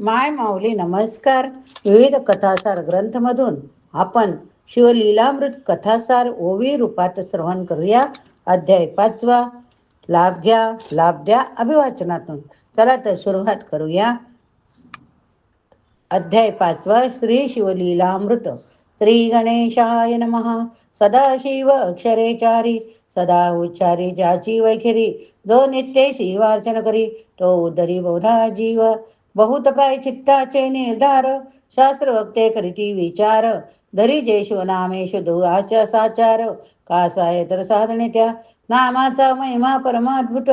माय माऊली नमस्कार. विविध कथासार ग्रंथमधून आपण शिवलीलामृत कथासार ओवी रूपात श्रवण करूया. अध्याय पाचवा. लाभ घ्या लाभ द्या अभिवाचनातून. चला तर सुरुवात करूया. अध्याय पाचवा. श्री शिवलीलामृत. श्री गणेशाय नमः. सदाशिव अक्षरेचारी सदा उच्चारी ज्याची वैखरी. जो नित्य शिवार्चन करी तो उदरी बोधा जीव. बहुत काय चित्ताचे निर्धार शास्त्र वक्ते करीती विचार. धरी जे शिवनामे शुद्धुआच साचार. कासाय तर साधने त्या नामाचा महिमा परमाद्भुत.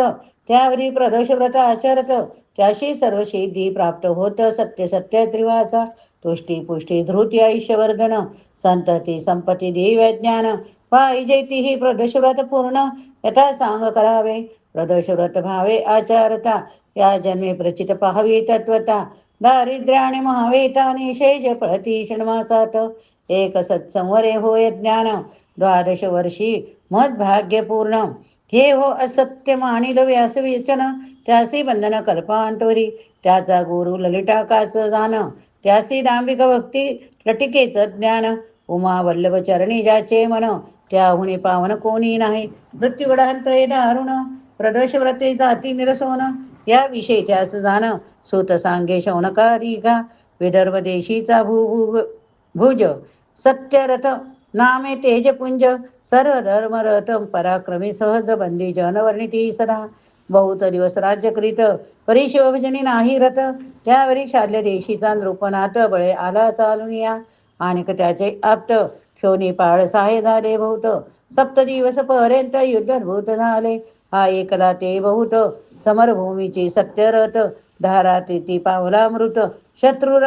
त्यावरी प्रदोष व्रत आचरत. त्याशी सर्व सिद्धी प्राप्त होत. सत्य सत्य त्रिवाचा. तुष्टी पुष्टी धृती आयुष्यवर्धन. संतती संपती दिव्य ज्ञान. पाहिजे ही प्रदोष व्रत पूर्ण. यथा सांग करावे. प्रदोष व्रत भावे आचारता. या जन्मे प्रचित पाहावी तत्वता दारिद्र्य आणि महावेता निशेष पळती षण्मासात. एक सत्संवरे होय ज्ञान. द्वादश वर्षी मत भाग्यपूर्ण हे हो असत्य मानिल व्यास विचन. त्यासी बंधन कल्पांतोरी. त्याचा गुरु ललिटाकाच जाण त्यासी दांबिक भक्ती लटिकेच ज्ञान. उमा वल्लभ चरणी ज्याचे मन. त्याहुनी पावन कोणी नाही. मृत्यूगडांत दारुण. प्रदोष व्रते जाती निरसोन. या विषयी त्यास जाण सुत सांगे शौनकारिका विदर्भ देशीचा भूभू भुज सत्यरथ नामे तेजपुंज सर्व धर्मरथ पराक्रमी सहज बंदी जनवर्णिती सदा. बहुत दिवस राज्य करीत परिशिवभजनी नाही रथ त्यावेळी शाल्य देशीचा नृपनाथ बळे आला चालून या. आणि त्याचे आप्त क्षोनी पाळ साहे झाले बहुत सप्त दिवस पर्यंत युद्धभूत झाले. हा एकला ते बहुत समरभूमीची सत्यरथ धारा ती पावला मृत शत्रू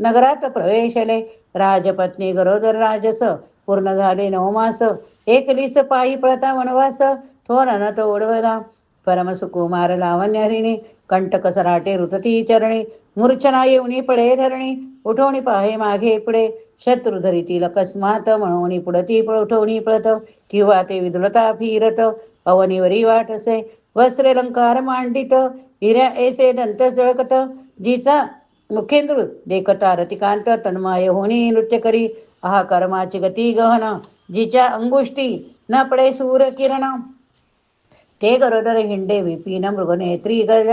नगरात प्रवेशले. राजपत्नी गरोदर राजस. पूर्ण झाले नवमास एकलीस पायी पळता वनवास. थोर तो ओढवला. परमसुकुमार लावण्य हरिणी कंटक सराटे रुतती चरणी. मूर्छना येऊनी पडे धरणी उठवणी पाहे मागे पुढे. शत्रू धरितील अकस्मात म्हणून पुढती उठवणी पळत. किंवा ते विदुलता फिरत वाट वाटसे. वस्त्रे अलंकार मांडित हिऱ्या एसे दंत जळकत. जिचा मुखेंद्र देखता रतिकांत तन्माय होणी नृत्य करी. आहा कर्माची गती गहन जिच्या अंगुष्टी न पडे सूर किरण. ते गरोदर हिंडे विपिन मृगनेत्री गज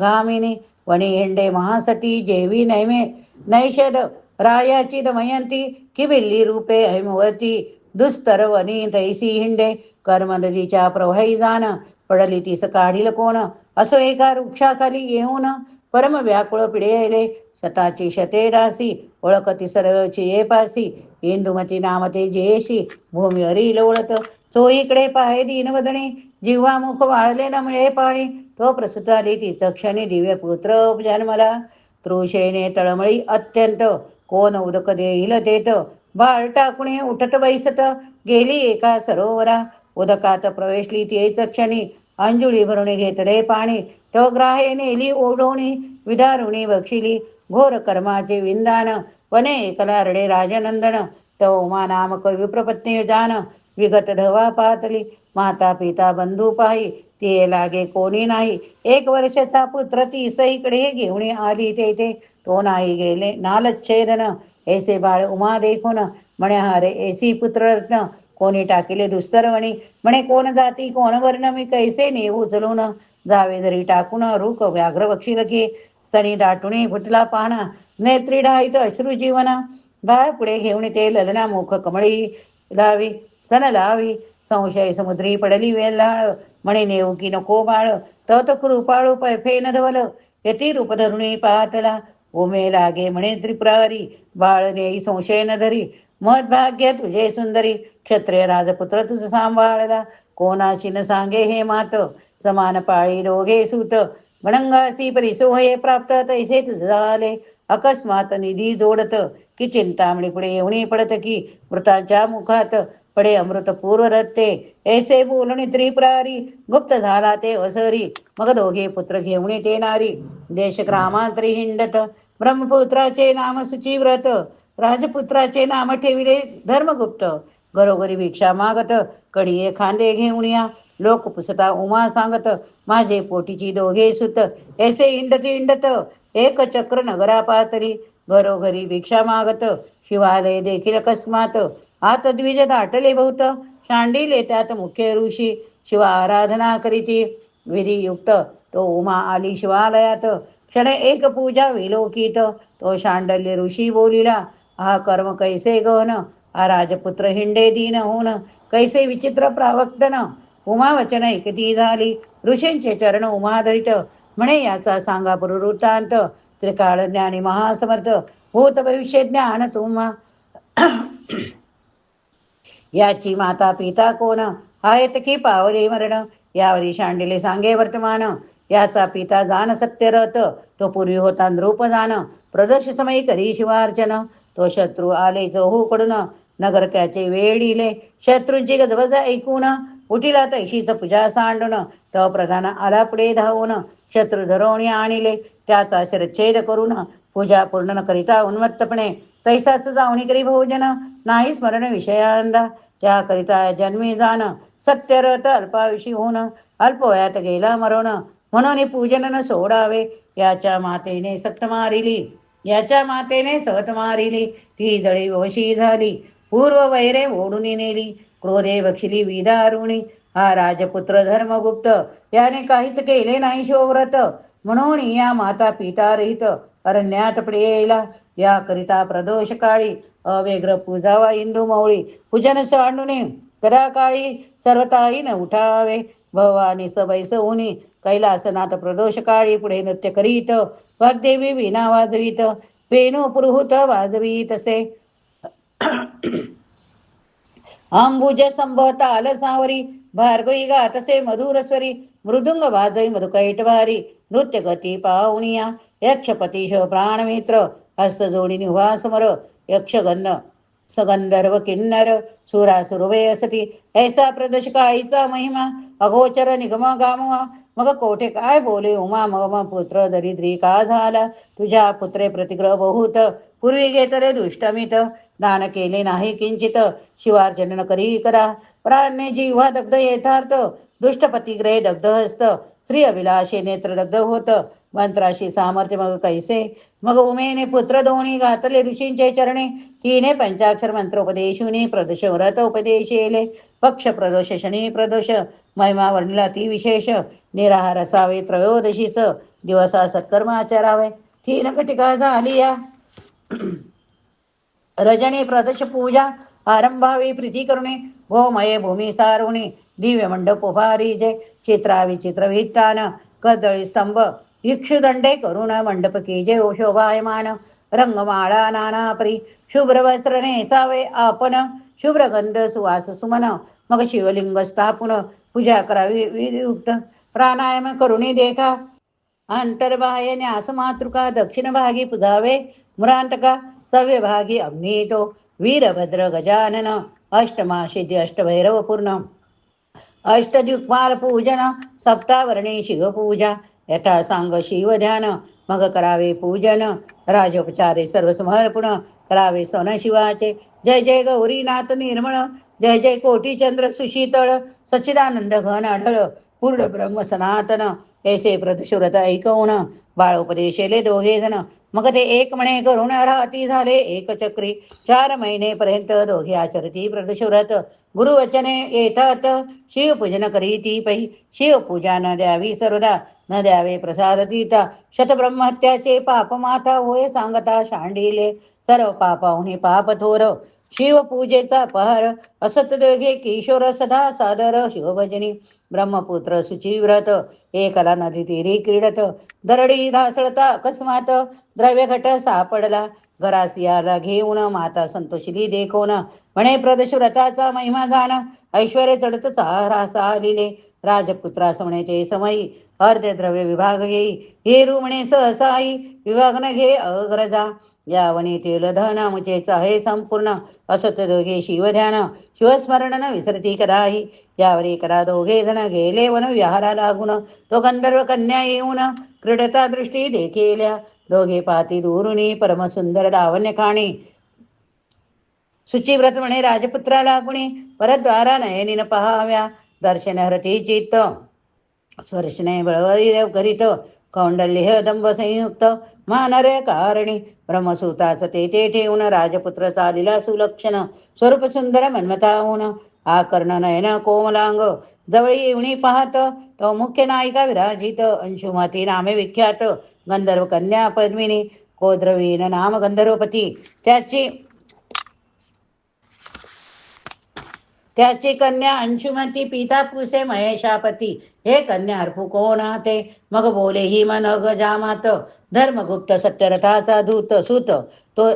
गामिनी वणी हिंडे महासती जेवी नैमे नैषद रायाची दमयंती किबिल्ली रूपे हैमवती दुस्तर वनी तैसी हिंडे कर्म नदीच्या प्रवाही जाण पडली तीस काढील कोण असो एका वृक्षाखाली येऊन परम व्याकुळ पिढे सताची शते दासी ओळखती सर्वची ये पासी इंदुमती नामते जेशी भूमीवरी लोळत तो इकडे पाहे दीनवदणी जिव्हा मुख वाळले न मिळे पाणी तो प्रसुत आली तिच क्षणी दिव्य पुत्र जन्मला तृषेने तळमळी अत्यंत. कोण उदक देईल देत? बाळ टाकुणे उठत बैसत. गेली एका सरोवरा. उदकात प्रवेशली तेच क्षणी अंजुळी भरून घेतले पाणी. तो ग्राहे नेली ओढवणी विदारुणी बक्षिली. घोर कर्माचे विंदान. वने एकला रडे राजनंदन. तो उमा नामक विप्रपत्नी जान. विगत धवा पाहतली माता पिता बंधू पाही ते लागे कोणी नाही. एक वर्षाचा पुत्र ती सईकडे घेऊन आली तेथे. तो नाही गेले नालच्छेदन ऐसे बाळ उमा देखून. म्हणे हारे ऐसी पुत्ररत्न. कोणी टाकिले दुस्तरवणी म्हणे. कोण जाती कोण वर्ण मी कैसे नेऊ उचलून? जावे जरी टाकून रुख व्याघ्र बक्षी लगे. स्तनी दाटुणी फुटला पाहणा नेत्री डाईत अश्रू जीवना. बाळ पुढे घेऊन ते ललना मुख कमळी लावी. सन लावी संशय समुद्री पडली वेल्हाळ म्हणे नेऊ की नको बाळ तत कृपाळू पैफे धवल यती रूपधरुणी पाहतला ओमे लागे म्हणे त्रिपुरारी बाळ नेई संशय न धरी मत भाग्य तुझे सुंदरी क्षत्रिय राजपुत्र तुझ सांभाळला कोणाशी न सांगे हे मात समान पाळी रोगे सुत म्हणंगासी परिसोहये प्राप्त तैसे तुझ झाले अकस्मात निधी जोडत की चिंतामणी पुढे येऊन पडत की मृताच्या मुखात पडे अमृत पूर्व रत्ते ऐसे बोलणे त्रिपुरारी गुप्त झाला ते असरी मग दोघे पुत्र घेऊन ते नारी देश ग्रामांतरी हिंडत ब्रह्मपुत्राचे नाम सुचिव्रत राजपुत्राचे नाम ठेविले धर्मगुप्त घरोघरी भिक्षा मागत कडिये खांदे घेऊन या लोक पुसता उमा सांगत माझे पोटीची दोघे सुत ऐसे इंडत इंडत एक चक्र नगरा पातरी घरोघरी भिक्षा मागत शिवालय देखील अकस्मात हा द्विज दाटले बहुत शांडिले त्यात मुख्य ऋषी. शिवा आराधना करीती विधियुक्त. तो उमा आली शिवालयात. क्षण एक पूजा विलोकित. तो शांडल्य ऋषी बोलिला हा कर्म कैसे गहन हा राजपुत्र हिंडे दीन होऊन. कैसे विचित्र प्रावक्तन? उमा वचन एकती झाली. ऋषींचे चरण उमाधरित म्हणे याचा सांगा पुरुवृत्तांत त्रिकाळ ज्ञानी महासमर्थ. भूत भविष्य ज्ञान तुम्हा याची माता पिता कोण? आहेत की पावले मरण? यावरी शांडिले सांगे वर्तमान. याचा पिता जाण सत्यरथ. तो पूर्वी होता नृप जाण प्रदर्श समय करी शिवार्चन. तो शत्रू आले चहूकडून नगर त्याचे वेळीले शत्रूंची गजबज ऐकून. उठिला तैशीच पूजा सांडून. तो प्रधान आला पुढे धावून. शत्रू धरवणी आणिले. त्याचा शिरच्छेद करून. पूजा पूर्ण न करिता उन्मत्तपणे. तैसाच जावणी करी भोजन. नाही स्मरण विषयांदा. त्याकरिता जन्मी जाण सत्यरथ अल्पायुषी होऊन अल्पवयात गेला मरण. म्हणून पूजन न सोडावे. याच्या मातेने सक्त मारिली. याच्या मातेने सत मारिली. ती जळी वशी झाली. पूर्व वैरे ओढून नेली. क्रोधे बक्षिली विदारुणी. हा राजपुत्र धर्मगुप्त. याने काहीच केले नाही शिवव्रत म्हणून या माता पिता रहित. अरण्यात यायला याकरिता प्रदोष काळी अवेग्र पूजावा इंदू मौळी. पूजन सांडुनी कदा काळी सर्वताई न उठावे. भवानी सबैस उनी कैलासनाथ प्रदोष काळी पुढे नृत्य करीत. वाग्देवी विना वाजवीत. वेणू पुरुहूत वाजवी तसे अंबुज संभवता आलसावरी भार्गवी गातसे मधुरस्वरी मृदुंग वाजई मधुकैट नृत्यगती नृत्य गती पाहुनिया. यक्षपती प्राणमित्र हस्त जोडी उभा समर यक्षगन्न सगंधर्व किन्नर सुरासुरवे असती. ऐसा प्रदश आईचा महिमा अगोचर निगम गामवा मग कोठे काय बोले उमा मग पुत्र दरिद्री का झाला? तुझ्या पुत्रे प्रतिग्रह बहुत. पूर्वी घेतले दुष्टमित दान केले नाही किंचित. शिवार्जन करी करा. प्राण्य जीवा दग्ध येथार्थ. दुष्टपतिग्रहे दग्ध हस्त स्त्री अभिलाषे नेत्र दग्ध होत. मंत्राशी सामर्थ्य मग कैसे? मग उमेने पुत्र दोन्ही घातले ऋषींचे चरणे. तिने पंचाक्षर मंत्रोपदेशुनी प्रदोष व्रत उपदेशेले. पक्ष प्रदोष शनी प्रदोष. महिमा वर्णिला ती विशेष. निराहार असावे त्रयोदशीस. दिवसा सत्कर्म आचारावे. तीन कटिका झाली या. रजनी प्रदोष पूजा. आरंभावी प्रीती करुणे. गोमये भूमी सारुणी. दिव्य मंडप उभारी जय. चित्रा विचित्र वित्तान कदळी स्तंभ इक्षुदंडे करुण मंडप की जय. ओ शोभायमान रंगमाळा नाना परी शुभ्र वस्त्र नेसावे आपण शुभ्र गंध सुवास सुमन मग शिवलिंग स्थापुन पूजा करावी विधियुक्त. प्राणायाम करुणी देखा अंतर्बाह्य न्यास मातृका दक्षिण भागी पुजावे मुरांतका सव्य भागी अग्नितो वीरभद्र गजानन अष्टमाशिद्य अष्टभैरव पूर्ण अष्टदिक्पाल पूजन सप्तावर्णी शिवपूजा यथा सांग शिव ध्यान मग करावे पूजन राजोपचारे सर्व समर्पण करावे स्तवन शिवाचे. जय जय गौरीनाथ निर्मळ जय जय कोटीचंद्र सुशीतळ सच्चिदानंद घन आढळ पूर्ण ब्रह्म सनातन. ऐसे प्रदशुरत ऐकवून बाळोपदेशेले दोघे जण मग ते एक म्हणे करून राहती झाले एक चक्री। चार महिनेपर्यंत दोघे आचरती प्रतिशुरत। गुरुवचने येतात। शिवपूजन करीती पै शिवपूजा न द्यावी सर्वदा न द्यावे प्रसाद तीता। शतब्रह्महत्याचे पाप माता होय सांगता शांडिले। सर्व पापाहुनी पाप थोर। शिवपूजेचा पहार असत दोघे किशोर सदा सादर शिवभजनी. ब्रह्मपुत्र सुचिव्रत एकला नदी तिरी क्रीडत. दरडी धासळता अकस्मात द्रव्य घट सापडला. घरासियाला घेऊन माता संतोषिली देखोन. म्हणे प्रदशुरथाचा महिमा जाण ऐश्वर्य चढत चारा चालिले. राजपुत्रास म्हणे समयी अर्ध्य द्रव्य विभाग घेई हे रुमणे सहसाई विभाग न घे अग्रजा या वनीतील धन मुचेचा हे संपूर्ण. असत दोघे शिवध्यान. शिवस्मरण न विसरती कदाही. यावरी करा दोघे जण गेले वन विहारा लागून. तो गंधर्व कन्या येऊन क्रीडता दृष्टी देखिल्या. दोघे पाती दुरुनी परमसुंदर लावण्य खाणी. शुचिव्रत म्हणे राजपुत्राला कुणी परद्वारा नयनीन पहाव्या. दर्शन हरती चित्त। स्पर्शने बळवरी करीत। कौंडल्य दंभ संयुक्त। मानरे कारणी। ब्रह्मसूताच ते ते ठेवून राजपुत्र चालिला सुलक्षण। स्वरूप सुंदर मन्मथाहून। आकर्ण नयन कोमलांग। जवळ येऊनी पाहत। तो मुख्य नायिका विराजित। अंशुमती नामे विख्यात। गंधर्व कन्या पद्मिनी। कोद्रवीन नाम गंधर्वपती। त्याची त्याची कन्या अंशुमती पिता पुसे महेशापती. हे कन्या अर्पू कोणाते मग बोले ही मन जामात. धर्मगुप्त सत्यरथाचा धूत सुत. तो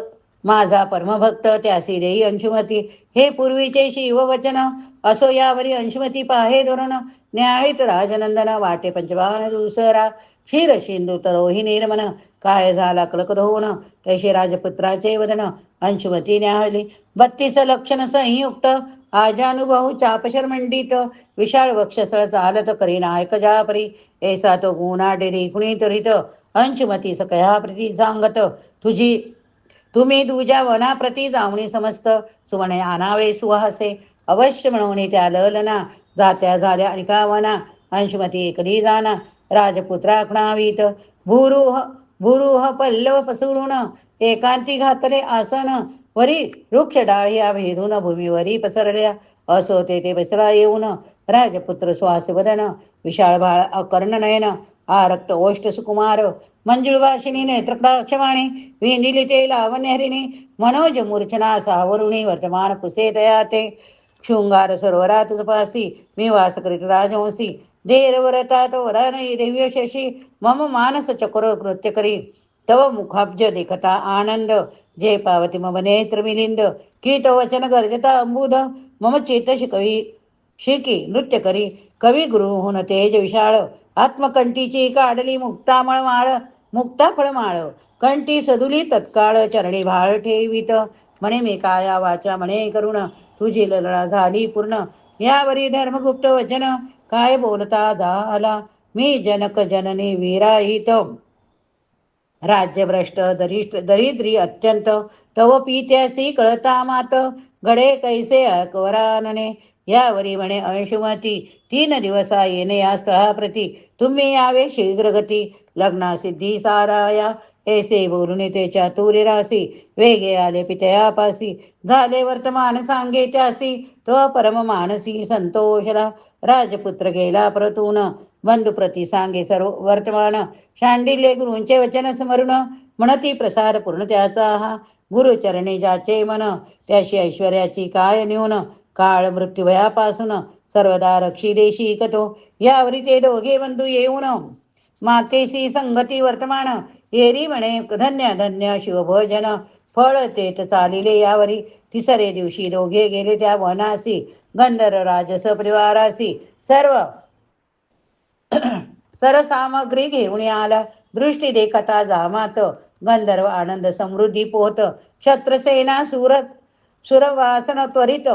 माझा परमभक्त त्यासी देई अंशुमती. हे पूर्वीचे शिववचन. असो यावरी अंशुमती पाहे धोरण. न्याळीत राजनंदन वाटे पंचवान दुसरा. क्षीर शिंदू तरोही निर्मन. काय झाला कलक धोन तैसे राजपुत्राचे वदन अंशुमती न्याहळली बत्तीस लक्षण संयुक्त. आजानुभव चापशर मंडित विशाळ वक्षस्थळ चालत करी नायक जापरी. ऐसा तो गुणा डेरी कुणी अंशमती सकया प्रती सांगत तुझी तुम्ही तुझ्या वनाप्रती जावणी समस्त. सुमणे अनावे सुहासे. अवश्य म्हणून त्या ललना. जात्या झाल्या आणि का वना? अंशमती एकली जाना. राजपुत्रा खुणावीत. भूरुह भूरुह पल्लव पसुरुण एकांती घातले आसन. वरी वृक्ष डाळ्या भेदून भूमीवरी पसरल्या. असो ते ते येऊन राजपुत्र श्वास वदन. विशाळ बाळ अकर्ण नयन. आरक्त ओष्ट सुकुमार. मंजुळ वाशिनी नेत्रक्षवाणी ते लावण्यहरिणी. मनोज मूर्छना सावरुणी. वर्तमान पुसे दया ते शृंगार सरोवरात तुपासी मी वास करीत राजवंशी. देर वरतात वरान दिव्य शशी. मम मानस चक्र नृत्य करी. तव मुखाब्ज देखता आनंद. जे पावती मम नेत्र मिलिंद की तो वचन गर्जता अंबुध मम चेतशी कवी शिकी नृत्य करी। कवी गुरुहून तेज विशाळ। आत्मकंठीची काढली मुक्तामळ माळ मुक्ता फळमाळ। कंठी सदुली तत्काळ चरणी भाळ ठेवित। म्हणे मी काया वाचा म्हणे करुण। तुझी ललना झाली पूर्ण। यावरी धर्मगुप्त वचन। काय बोलता झाला? मी जनक जननी विराहित। राज्यभ्रष्ट दरिष्ट दरिद्री अत्यंत तव पित्यासी कळता मात घडे कैसे अकवरानने यावरी म्हणे अंशुमती तीन दिवसा येणे या स्थळाप्रती. तुम्ही यावे शीघ्रगती. लग्ना सिद्धी साराया. ऐसे बोलून ते चातुर्य रासी वेगे आले पितयापासी. झाले वर्तमान सांगे त्यासी. तो परम मानसी संतोषला. राजपुत्र गेला परतून. बंधू प्रती सांगे सर्व वर्तमान शांडिल्य गुरूंचे वचन स्मरून म्हणती प्रसाद पूर्ण त्याचा हा गुरुचरणी ज्याचे मन त्याशी ऐश्वर्याची काय न्यून काळ मृत्यूवयापासून सर्वदा रक्षी देशी कतो यावरी ते दोघे बंधू येऊन मातेशी संगती वर्तमान येरी म्हणे धन्य धन्य शिवभोजन फळ तेत चालिले यावरी तिसरे दिवशी दोघे गेले त्या वनासी गंधर्व राजस परिवारासी सर्व सरसामग्री घेऊन आला दृष्टी देखता जामात. गंधर्व आनंद समृद्धी पोहत. शत्रसेना सुरत सुरवासन त्वरित.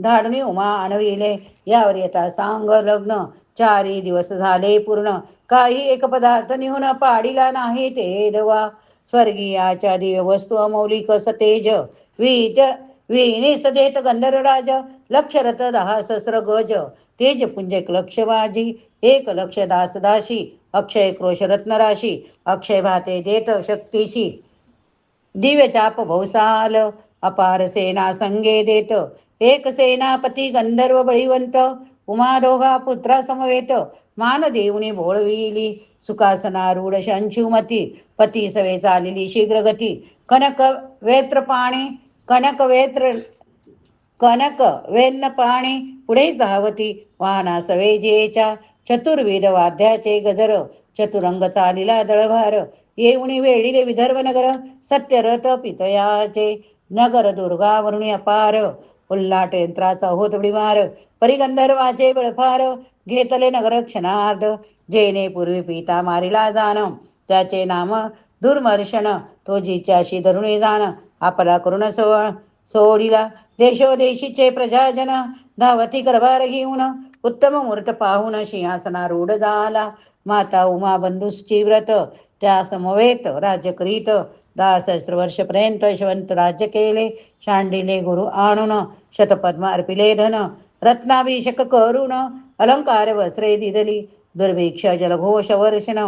धाडणी उमा आणविले. यावर येता सांग लग्न. चारी दिवस झाले पूर्ण. काही एक पदार्थ निहून पाडीला नाही ते देवा. स्वर्गीयाच्या दिव्य वस्तू अमौलिक सतेज. वीज विणी सदेत गंधर्वराज लक्षरथ दहा सहस्र गज तेज पुंज एक लक्ष बाजी एक लक्ष दास दासी अक्षय क्रोश रत्नराशी अक्षय भाते देत शक्तीशी. दिव्य चाप भौसाल अपार सेना संगे देत एक सेनापती गंधर्व बळीवंत उमादोघा पुत्रा समवेत मान देऊनी भोळविली सुखासनारूढ शंशुमती पती सवे चालिली शीघ्रगती कनक वेत्र पाणी कनक वेत्र कनक वेन्न पाणी पुढे धावती. वाहना सवेजेच्या चतुर्विध वाद्याचे गजर चतुरंग चालिला दळभार. येऊणी वेळीले विदर्भ नगर सत्यरथ पितयाचे. नगर दुर्गावरुणी अपार. उल्लाट यंत्राचा होत मार परिगंधर्वाचे बळफार. घेतले नगर क्षणार्ध जेने पूर्वी पिता मारिला जाण. त्याचे नाम दुर्मर्शन तो जिच्याशी धरुणी जाण आपला करुण सो सोडिला. देशोदेशीचे प्रजाजन धावती गर्भार घेऊन उत्तम मूर्त पाहून सिंहासना रूढ झाला माता उमा बंधूची व्रत त्या समवेत राज्य करीत दहा सहस्र वर्षपर्यंत यशवंत राज्य केले. शांडिले गुरु आणून शतपद्म अर्पिले धन रत्नाभिषेक करून अलंकार वस्त्रे दिदली. दुर्भिक्ष जलघोष वर्षण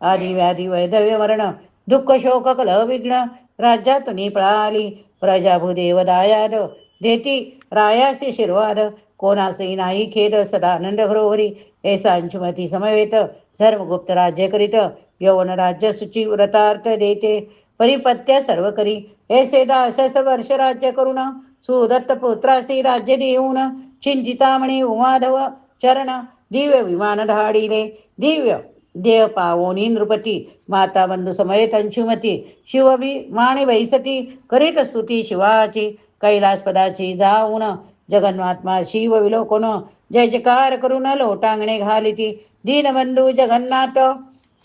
आदि व्याधी वैधव्य मरण दुःख शोक कल विघ्न राज्यातून पळाली प्रजा भूदेव दायाद देती रायासी शिरवाद कोणासही नाही खेद सदानंद घरोघरी ऐसा समवेत धर्मगुप्त राज्य करीत यवन राज्य सुची व्रतार्थ देते परिपत्या सर्व करी ऐसे दासहस्र वर्ष राज्य करुण सुदत्त पुत्रासी राज्य देऊन चिंतितामणी उमाधव चरण दिव्य विमान धाडिले दिव्य देह पावोनी नृपती माता बंधू समेत अंशुमती शिवबी माणी वैसती करीत स्तुती शिवाची कैलासपदाची जाऊन जगन्मात्मा शिव विलोकन जय जयकार करून लोटांगणे घालिती दीनबंधू जगन्नाथ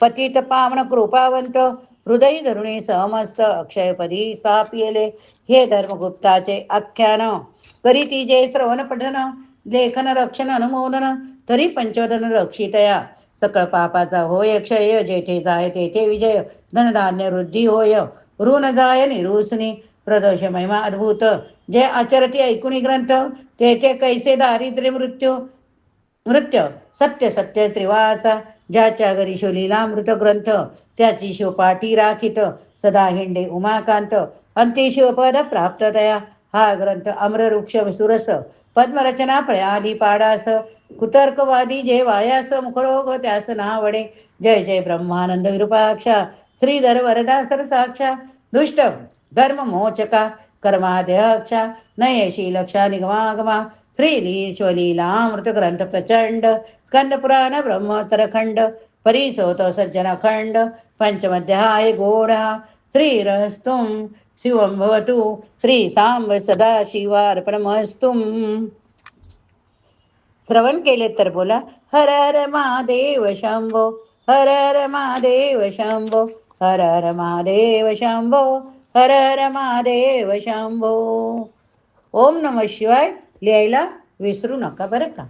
पतित पावन कृपावंत हृदय धरुणी समस्त अक्षयपदी सापियले हे धर्मगुप्ताचे आख्यान. करीती जे श्रवण पठन लेखन रक्षण अनुमोदन तरी पंचोदन रक्षितया. सकळ पापाचा होय क्षय जेथे जाय तेथे विजय धनधान्य वृद्धी होय. ऋण जाय निरुसनी प्रदोष महिमा अद्भुत. जे आचरती ऐकुणी ग्रंथ तेथे कैसे दारिद्र्य मृत्यू? नृत्य सत्य सत्य त्रिवाचा ज्याच्या घरी शोलीला मृत ग्रंथ त्याची शिवपाठी राखित. सदा हिंडे उमाकांत अंतिशिवपद प्राप्ततया हा ग्रंथ अम्रवृक्ष सुरस पद्मरचना फळ्याली पाडास कुतर्कवादी जे वायास मुखरोग त्यास नावडे. जय जय ब्रह्मानंद विरूपाक्षा श्रीधर वरदा सरसाक्षा दुष्ट धर्म मोचका कर्माध्यक्षा नयशी लक्षा निगमागमा श्रीलीश्वलीलामृत ग्रंथ प्रचंड स्कंद पुराण ब्रह्मोत्तरखंड परिसोत सज्जन खंड पंचमध्याय गोढा श्रीरस्तुम शिवं भवतु श्री सांब सदा श्रवण केले तर बोला हर हर महादेव शंभो हर हर महादेव शंभो हर हर महादेव शंभो हर हर महादेव शंभो। ओम नम शिवाय लिहायला विसरू नका बरं का?